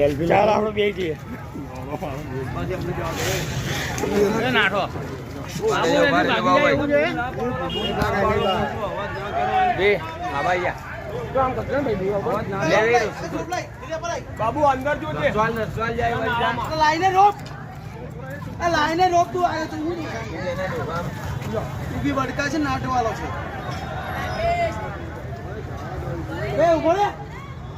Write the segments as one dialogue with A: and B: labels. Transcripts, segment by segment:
A: Selfie ચાલ આપણે બે જઈએ બાબુ અંદર જોજે.
B: લાઈને રોપ લાઈને રોપ તું આવ્યો તું ઊભી વડકા છે નાટવાળો છે. એ ઊભો રે.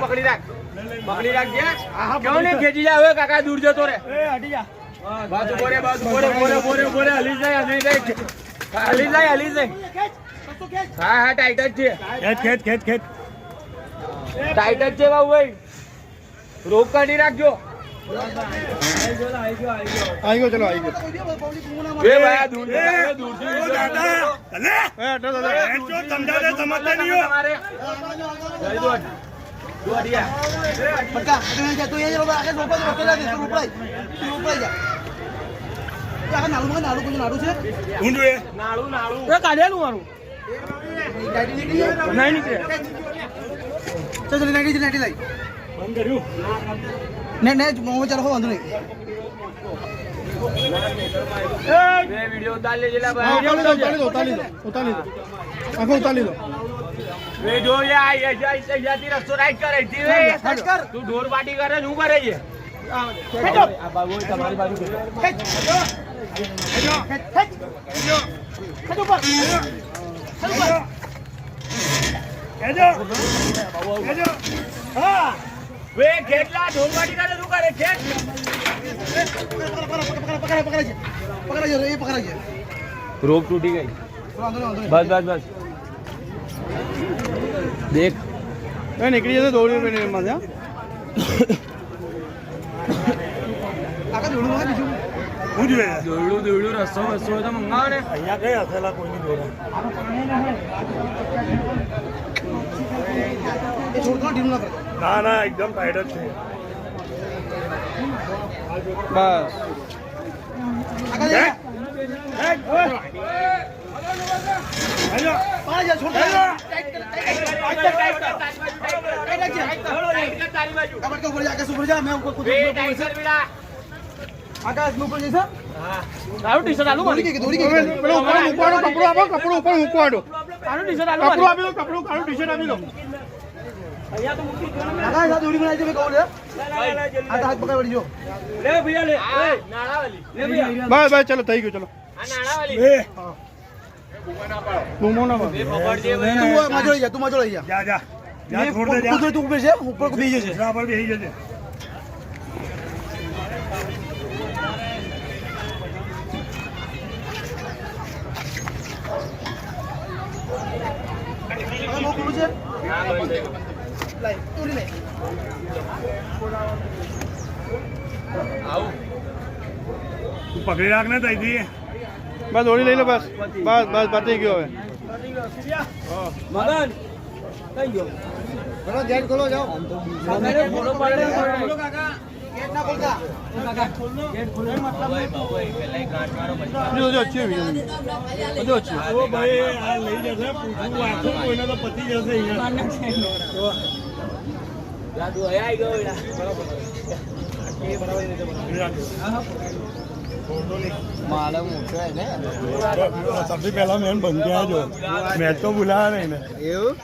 A: પકડી રાખ પકડી ખેંચી જા? હવે કાકા દૂર જતો રે
B: હટી જા.
A: હલી જાય હલી જાય. હલી જાય હલી હા હા ટાઈટ જ છે.
C: ખેંચ ખેંચ ખેંચ ખેંચ.
A: ટાઈટ જ છે બાબુ ભાઈ. રોક કાઢી રાખજો.
C: આવી ગયો ચલો આવી ગયો.
B: તું એ તો દે તું તું જા. નાળું નાળું નાળું છે?
A: નાળું નાળું
B: કાઢેલું મારું.
A: નહીં નીકળે
B: ચાલ ચાલ નાઈટી નાઈટી લઈ
C: બંધ કર્યું
B: ને ને મોં ચાલો વાંધો નહીં
A: બે વિડિયો ઉતાર લેજે ભાઈ
C: ઉતારી દો ઉતારી દો ઉતારી દો આખો ઉતારી દો
A: બે જો લે એ જાય છે જાતી રસ્તો રાઈટ કરે તી વે
B: કર
A: તું ઢોર પાટી કરે શું કરે છે આ બાબુ તમારી બાજુ ખેંચો.
B: ખેંચ ખેંચ ખેંચ ખેંચ
A: શું કરે
B: છે છે
A: રોપ તૂટી ગઈ. બસ બસ બસ. દેખ.
C: એ નીકળી જશે દોડી રૂપિયા
B: આગળ જોડું બીજું
C: હું જોઈએ
A: દોડલું દોડલું રસ્તો બસ્તો હોય તો મંગાવો ને
C: અહીંયા કઈ હસેલા કોઈની જોડે
B: ના
C: ના ના એકદમ ટાઈટ જ છે
A: બસ
B: આગળ આકાશ ઉપર જા મેં ઉપર કૂદ આકાશ ઉપર જઈશ
A: તારું ટી શર્ટ આલુ
B: દોડી કે દોડી કે
C: પેલો ઉપર મૂકવાનો કપડો આપો કપડો ઉપર મૂકવાનો
A: તારું ટી શર્ટ આલુ
C: કપડો આપી દો કપડું કાળું ટી શર્ટ આપી દો.
B: આકાશ આ દોડી બનાવી દે મેં કહું લે. આ હાથ પકડ જો
A: લે ભૈયા લે. એ નાણાવાલી. લે ભૈયા.
C: બસ બસ ચલો થઈ ગયું ચલો.
A: આ નાણાવાલી.
C: એ બૂમો ના
A: બે પકડ દે
B: તું મજો લઈ જા તું માજો લઈ જા
C: જા. જા જા છોડ દે જા.
B: તું ઉપર છે ઉપર કૂદી જશે.
C: દૂસરા પર બેસી જશે
B: હવે મોં ખુલ્લું છે લઈ દોડી લઈ
A: આવું
C: તું પકડી રાખ ને તઈથી. બસ ઓળી લઈ લો બસ. બસ બસ પતી ગયો હવે.
A: મગન ગયો?
B: ખોલો જાઓ.
C: જો જો છે જો છે. ઓ ભાઈ આ લઈ જશે પૂછવું આખું કોઈને તો પતી જશે અહીંયા.
A: લાડુ આઈ ગયો એડા માલા મોટો ને?
C: સૌથી પહેલા મેં બંધ થયા જો. મેચ તો બોલાયા નહીં ને.
B: એવું?